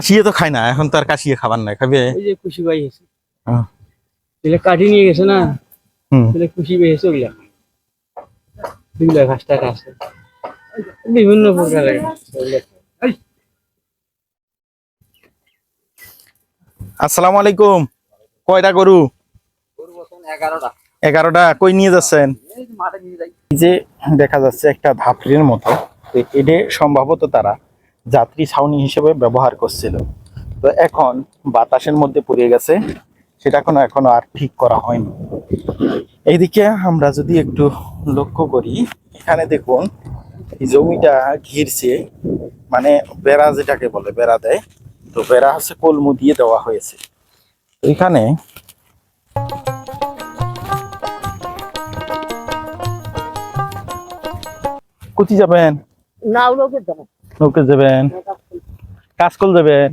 কাশিয়ে তো খায় না এখন তো আর কাশিয়ে খাবার নাই খাবে? ওই যে খুশি ভাই এসে। এগুলা কাটি নিয়ে গেছে না হুম। তাহলে খুশি ভাই এসে ওগুলা। ওগুলা ঘাসটা খাচ্ছে বিভিন্ন প্রকারের। আসসালামু আলাইকুম। কয়টা গরু? এগারোটা। এগারোটা কই নিয়ে যাচ্ছেন? যে দেখা যাচ্ছে একটা ধাপড়ির মতো এটা সম্ভবত তারা যাত্রী ছাউনি হিসেবে ব্যবহার করছিল। তো এখন বাতাসের মধ্যে পড়ে গেছে, সেটা এখনও এখনও আর ঠিক করা হয়নি। এইদিকে আমরা যদি একটু লক্ষ্য করি, এখানে দেখুন জমিটা ঘিরছে মানে বেড়া যেটাকে বলে, বেড়া দেয়। তো বেড়া হচ্ছে কলমু দিয়ে দেওয়া হয়েছে। এখানে কোথায় যাবেন? না ওগুলোকে দাও নৌকে যাবেন। কাজকল যাবেন।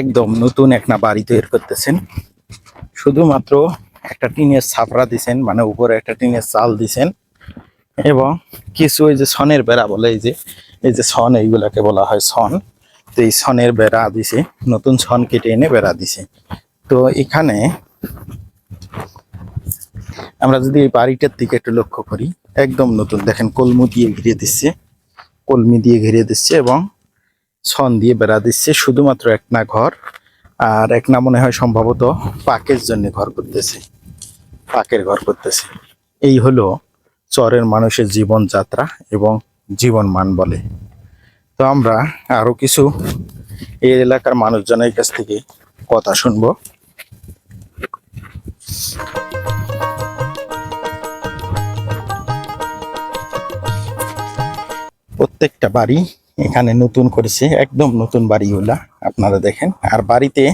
একদম নতুন একটা বাড়ি তৈরি করতেছেন। শুধুমাত্র একটা টিনের ছাপড়া দিছেন মানে উপরে একটা টিনের চাল দিছেন। এবং কিছু ওই যে সনের বেড়া বলে, এই যে এই যে সন, এইগুলাকে বলা হয় সন। তো এই সনের বেড়া দিছে, নতুন সন কেটে এনে বেড়া দিছে। তো এখানে আমরা যদি এই বাড়িটার দিকে একটু লক্ষ্য করি, একদম নতুন, দেখেন কলমু দিয়ে ঘিরে দিচ্ছে, কলমি দিয়ে ঘিরে দিচ্ছে এবং ছন দিয়ে বেড়া দিচ্ছে, শুধুমাত্র এক না ঘর, আর এক না মনে হয় সম্ভবত পাকের জন্য ঘর করতেছে, পাকের ঘর করতেছে। এই হলো চরের মানুষের জীবনযাত্রা এবং জীবন মান বলে। তো আমরা আরও কিছু এই এলাকার মানুষজনের কাছ থেকে কথা শুনব। প্রত্যেকটা বাড়ি এখানে নতুন করেছে, একদম নতুন বাড়িগুলা, আপনারা দেখেন। আর বাড়িতে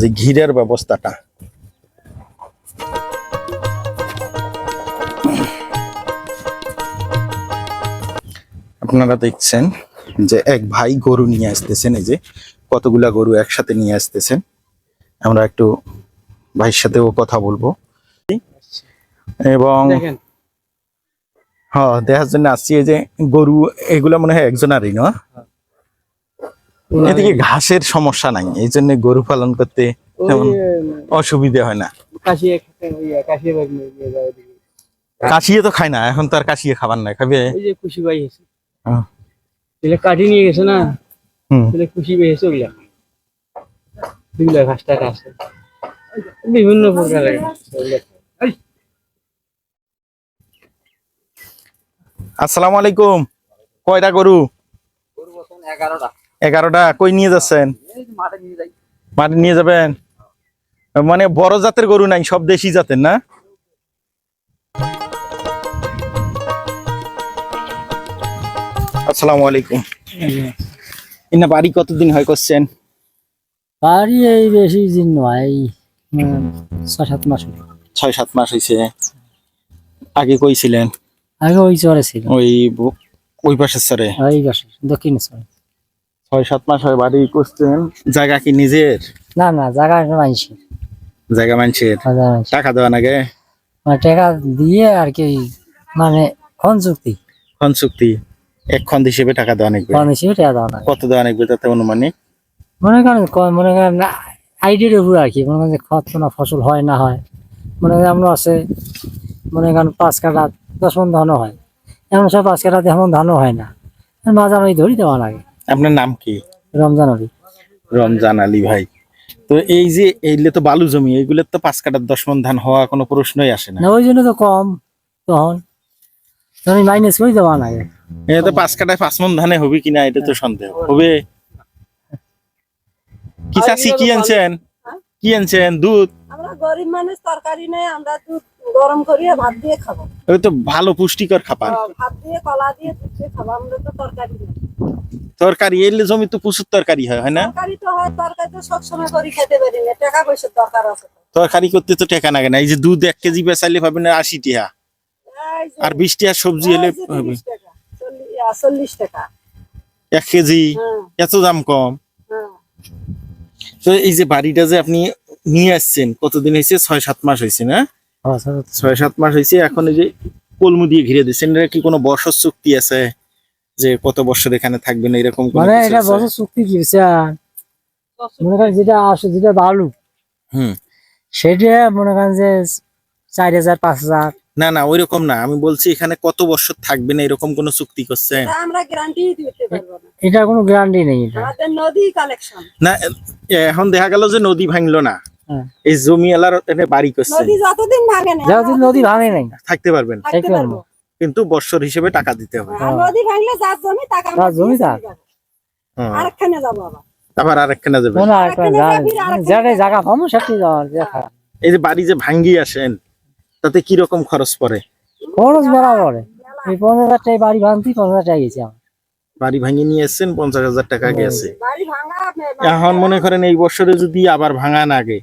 যে ঘিরের ব্যবস্থাটা, আপনারা দেখছেন যে এক ভাই গরু নিয়ে আসতেছেন, এই যে কতগুলা গরু একসাথে নিয়ে আসতেছেন। আমরা একটু ভাইয়ের সাথেও কথা বলব। এবং হ্যাঁ দেখার জন্য আসছি যে গরু এগুলা মনে হয় একজনারই না? এদিকে ঘাসের সমস্যা নাই এই জন্য গরু পালন করতে তেমন যে অসুবিধা হয় না। কাশিয়ে। কাশিয়ে তো খায় না এখন তো আর কাশিয়ে খাবার নাই খাবে? ভাই হ্যাঁ। কাটি নিয়ে গেছে না? খুশি ভাই এসে ওগুলা। ওগুলা ঘাসটা খাচ্ছে বিভিন্ন প্রকারের। আসসালামু আলাইকুম। কয়টা গরু? এগারোটা। কই নিয়ে যাচ্ছেন? মাঠে নিয়ে যাবেন? মানে বড় জাতের গরু নাই সব দেশি জাতের না? আসসালামু আলাইকুম। ইনা বাড়ি কতদিন হয় করছেন? বাড়ি এই বেশি দিন নয়। ছয় সাত মাস হলো। ছয় সাত মাস হয়েছে আগে কইছিলেন আগে ওই চরে ছিল ওই ওই পাশের স্যারে ওই পাশে দক্ষিণ চরে। ছয় সাত মাস হয় বাড়ি করছেন জায়গা কি নিজের? না না জায়গা মানছি জায়গা মানুষের? টাকা দেওয়া নাগে টাকা দিয়ে আর কি মানে খন চুক্তি? খন চুক্তি? এক খন্ড হিসেবে টাকা দেওয়া খন হিসেবে টাকা দেওয়া না কত দেওয়া নাগবে তাতে অনুমানিক? মনে করেন মনে করেন আইডিয়ার উপর আর কি। মনে করেন যে খত কোনো ফসল হয় না হয়। মনে করেন এমন আছে মনে করেন পাঁচ কাটা দশ মন ধানও হয়। এমন সব পাঁচ কাটা তেমন ধানও হয় না। মাঝামাঝি ধরি দেওয়া লাগে। আপনার নাম কি? রমজানবি রমজান আলী ভাই। তো এই যে এইগুলো তো বালু জমি এইগুলোর তো পাঁচ কাটার দশ মন ধান হওয়া কোনো প্রশ্নই আসে না। না ওই জন্য তো কম তখন। তখন মাইনাস করে দেওয়া লাগে। এটা তো পাঁচ কাটায় পাঁচ মন ধানে হবে কিনা এটা তো সন্দেহ। হবে। কি চাষি কি আনছেন? কি আনছেন? দুধ? আমরা গরিব মানুষ তরকারি নেই আমরা দুধ গরম করিয়ে ভাত দিয়ে খাব। ওই তো ভালো পুষ্টিকর খাবার। ভাত দিয়ে কলা দিয়ে দুধ দিয়ে খাব আমরা তো তরকারি নেই। তরকারি এলে জমি তো প্রচুর তরকারি হয় হয় না? তরকারি তো হয় তরকারি তো সবসময় করে খেতে পারি না টাকা পয়সার দরকার আছে তরকারি করতে তো টেকা লাগে না এই যে দুধ এক কেজি বেচাইলে পাবেন আশি টিহা। আর বিশ টিহা সবজি এলে হবে। চল্লিশ টাকা। এক কেজি হ্যাঁ। এত দাম কম। হ্যাঁ। তো এই যে বাড়িটা যে আপনি নিয়ে আসছেন কতদিন হয়েছে? ছয় সাত মাস হয়েছে না? হ্যাঁ, ছয় সাত- মাস। হয়েছে এখন এই যে কলমু দিয়ে ঘিরে দিচ্ছেন এটা কি কোনো বর্ষর চুক্তি আছে? যে কত বছর এখানে থাকবেন এরকম মানে এটা? বছর চুক্তি কি মনে করেন যেটা আসে যেটা বালু হুম। সেটা মনে করেন যে চার হাজার পাঁচ হাজার। না না ওইরকম না। আমি বলছি এখানে কত বছর থাকবেন এরকম কোনো চুক্তি করছে? আমরা গ্যারান্টি দিতে পারব না। এটা কোনো গ্যারান্টি নেই এটা। আমাদের নদী কালেকশন না এখন দেখা গেল যে নদী ভাঙলো না। হ্যাঁ। এই জমি এলার এনে বাড়ি করছে। নদী যতদিন ভাঙে না যেহেতু নদী ভাঙে নাই। থাকতে পারবেন। কিন্তু বৎসর হিসেবে টাকা দিতে হবে। আর নদী ভাঙলে যার জমি টাকা যার জমি তার। হুম। আরেকখানে যাব আবার। আবার আরেকখানে যাবে না আরেকখানে জায়গা- যাবি। জায়গা পাবো সেটি যাওয়ার দেখা এই যে বাড়ি যে ভাঙ্গি আসেন তাতে কি রকম খরচ পড়ে? খরচ বরাবর। এই পঞ্চাশ হাজার টাকা বাড়ি ভাঙতি পঞ্চাশ হাজার টাকা গেছে আমার। বাড়ি ভাঙি নিয়ে এসেছেন পঞ্চাশ হাজার টাকা গেছে এখন মনে করেন এই বছরে যদি আবার ভাঙা না গে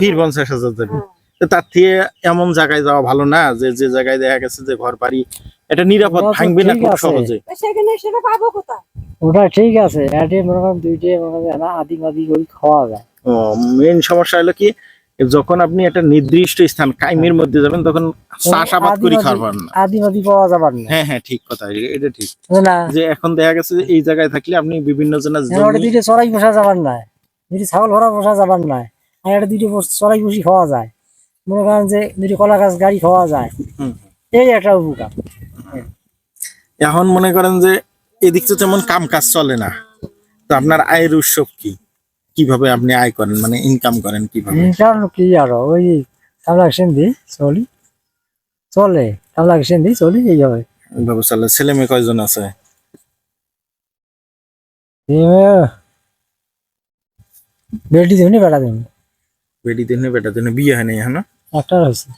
ফির পঞ্চাশ হাজার। যাবে তো তার থেকে এমন জায়গায় যাওয়া ভালো না যে যে জায়গায় দেখা গেছে যে ঘর বাড়ি এটা নিরাপদ ভাঙবে না খুব সহজে। সেখানে সেটা পাবো কোথায়? ওটা ঠিক আছে। আদি মাদি করে খাওয়া যায়। মেন সমস্যা হলো কি যখন আপনি একটা নির্দিষ্ট স্থান কাইমের মধ্যে যাবেন তখন চাষাবাদ আদি করে মাদি- না। আদি মাদি পাওয়া যাবার না। হ্যাঁ হ্যাঁ ঠিক কথা এটা ঠিক। না যে এখন দেখা গেছে যে এই জায়গায় থাকলে আপনি বিভিন্ন জনের জমি দুইটা চড়াই বসা যাবার নাই দুইটি ছাগল ভরা বসা যাবার নাই আর এটা দুইটা চড়াই বসি খাওয়া যায়। মনে করেন যে দুইটি কলা গাছ গাড়ি খাওয়া যায়। এই একটা উপকার। এখন মনে করেন যে এদিক তো তেমন কাম কাজ চলে না। তো আপনার আয়ের উৎসব কি? কীভাবে আপনি আয় করেন? মানে ইনকাম করেন কীভাবে? কারণ কি আর? ওই কামলা সেন্দি চলি। চলে কামলা সেন্দি চলি এইভাবে এইভাবে চলে ছেলে মেয়ে কয়জন আছে? বেটি দেবনি বেটা দেবনি বেটি দিনে বেটা দিনে বিয়ে হয় নাই এখনও? একটা হয়েছে।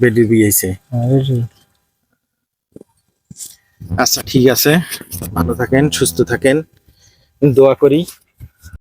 বেটির বিয়ে হয়েছে? হ্যাঁ, আচ্ছা ঠিক আছে। ভালো থাকেন সুস্থ থাকেন। দোয়া করি।